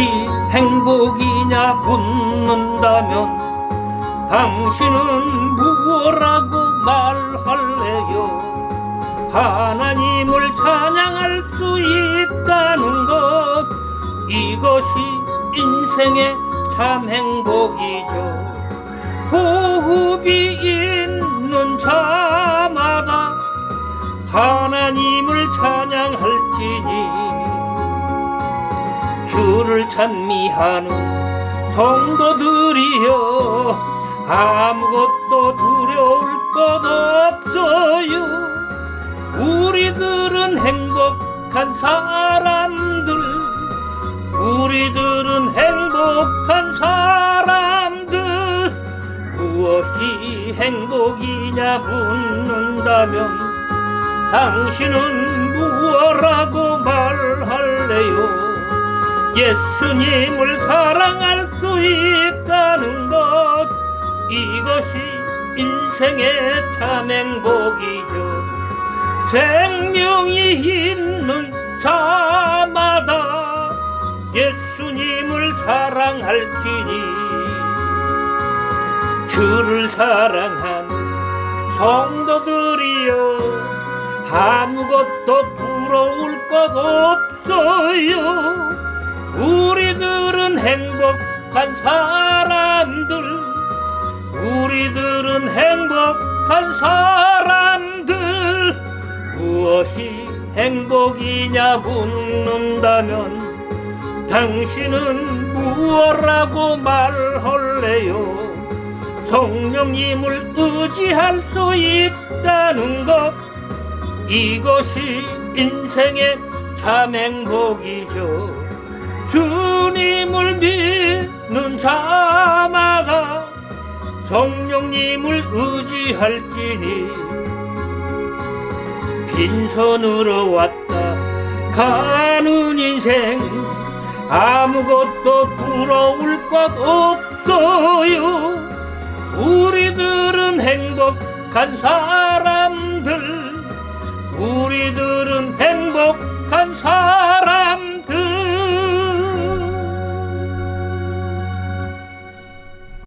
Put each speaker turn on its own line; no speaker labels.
것이 행복이냐 묻는다면 당신은 무엇라고 말할래요? 하나님을 찬양할 수 있다는 것 이것이 인생의 참 행복이죠 호흡이 있는 자마다 하나님을 찬양할지니 주를 찬미하는 성도들이여 아무것도 두려울 것 없어요. 우리들은 행복한 사람들 우리들은 행복한 사람들. 무엇이 행복이냐 묻는다면 당신은 예수님을 사랑할 수 있다는 것. 이것이 인생의 참 행복이죠. 생명이 있는 자마다 예수님을 사랑할지니. 주를 사랑한 성도들이여 아무것도 부러울 것 없어 행복한 사람들 우리들은 행복한 사람들. 무엇이 행복이냐 묻는다면 당신은 무엇라고 말할래요? 성령님을 의지할 수 있다는 것 이것이 인생의 참 행복이죠 주님을 믿는 자마다 성령님을 의지할지니. 빈손으로 왔다 가는 인생 아무것도 부러울 것 없어요. 우리들은 행복한 사